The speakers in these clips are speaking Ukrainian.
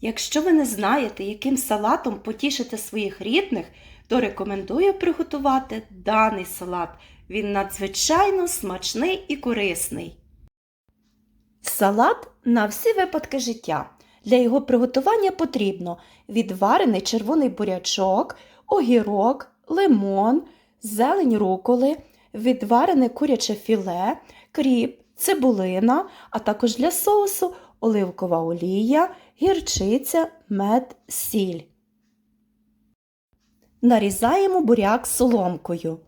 Якщо ви не знаєте, яким салатом потішити своїх рідних, то рекомендую приготувати даний салат. Він надзвичайно смачний і корисний. Салат на всі випадки життя. Для його приготування потрібно відварений червоний бурячок, огірок, лимон, зелень руколи, відварене куряче філе, кріп, цибулина, а також для соусу оливкова олія, гірчиця, мед, сіль. Нарізаємо буряк соломкою.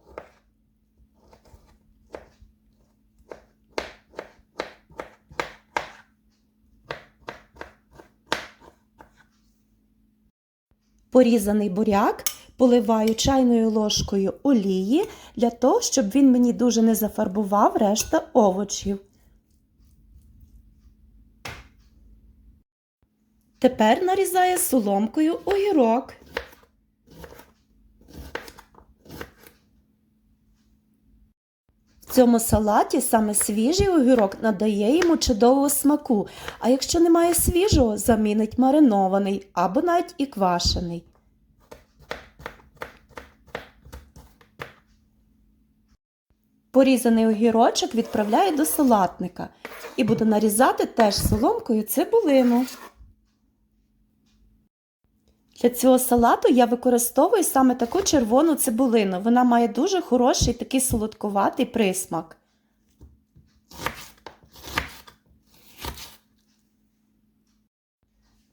Порізаний буряк поливаю чайною ложкою олії для того, щоб він мені дуже не зафарбував решта овочів. Тепер нарізаю соломкою огірок. В цьому салаті саме свіжий огірок надає йому чудового смаку, а якщо немає свіжого, замінить маринований або навіть і квашений. Порізаний огірочок відправляю до салатника і буду нарізати теж соломкою цибулину. Для цього салату я використовую саме таку червону цибулину. Вона має дуже хороший такий солодкуватий присмак.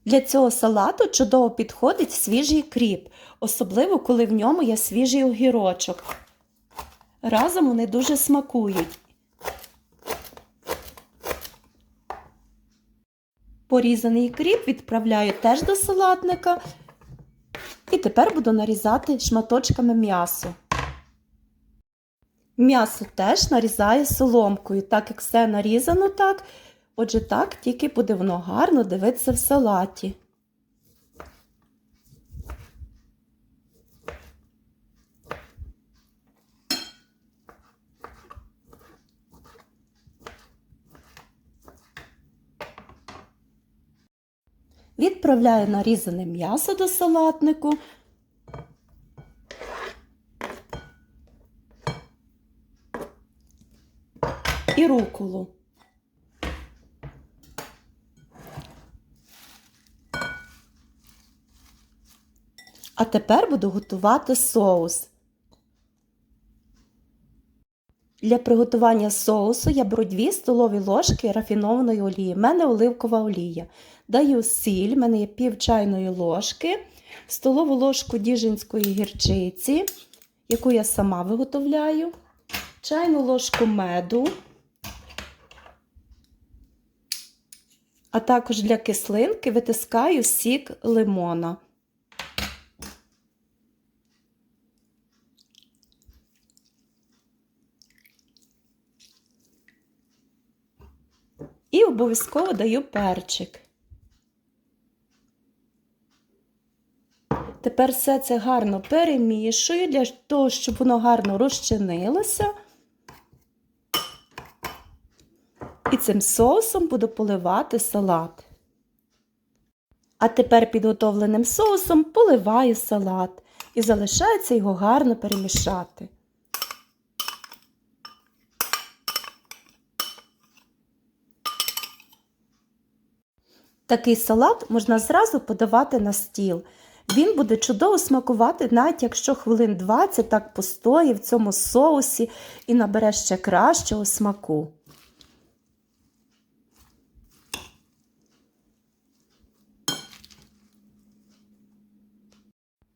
Для цього салату чудово підходить свіжий кріп, особливо коли в ньому є свіжий огірочок. Разом вони дуже смакують. Порізаний кріп відправляю теж до салатника. І тепер буду нарізати шматочками м'ясо. М'ясо теж нарізаю соломкою, так як все нарізано так. Отже, так тільки буде воно гарно дивитися в салаті. Відправляю нарізане м'ясо до салатнику. І руколу. А тепер буду готувати соус. Для приготування соусу я беру 2 столові ложки рафінованої олії. У мене оливкова олія. Даю сіль, в мене є пів чайної ложки, столову ложку діжинської гірчиці, яку я сама виготовляю, чайну ложку меду, а також для кислинки витискаю сік лимона. І обов'язково даю перчик. Тепер все це гарно перемішую для того, щоб воно гарно розчинилося. І цим соусом буду поливати салат. А тепер підготовленим соусом поливаю салат і залишається його гарно перемішати. Такий салат можна зразу подавати на стіл. Він буде чудово смакувати, навіть якщо хвилин 20 так постоїть в цьому соусі і набере ще кращого смаку.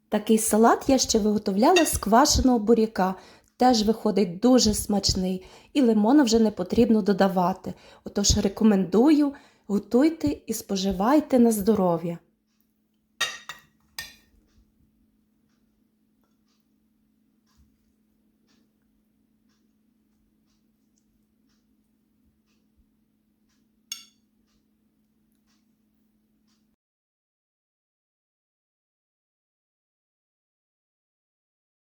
Такий салат я ще виготовляла з квашеного буряка. Теж виходить дуже смачний, і лимона вже не потрібно додавати. Отож рекомендую, готуйте і споживайте на здоров'я.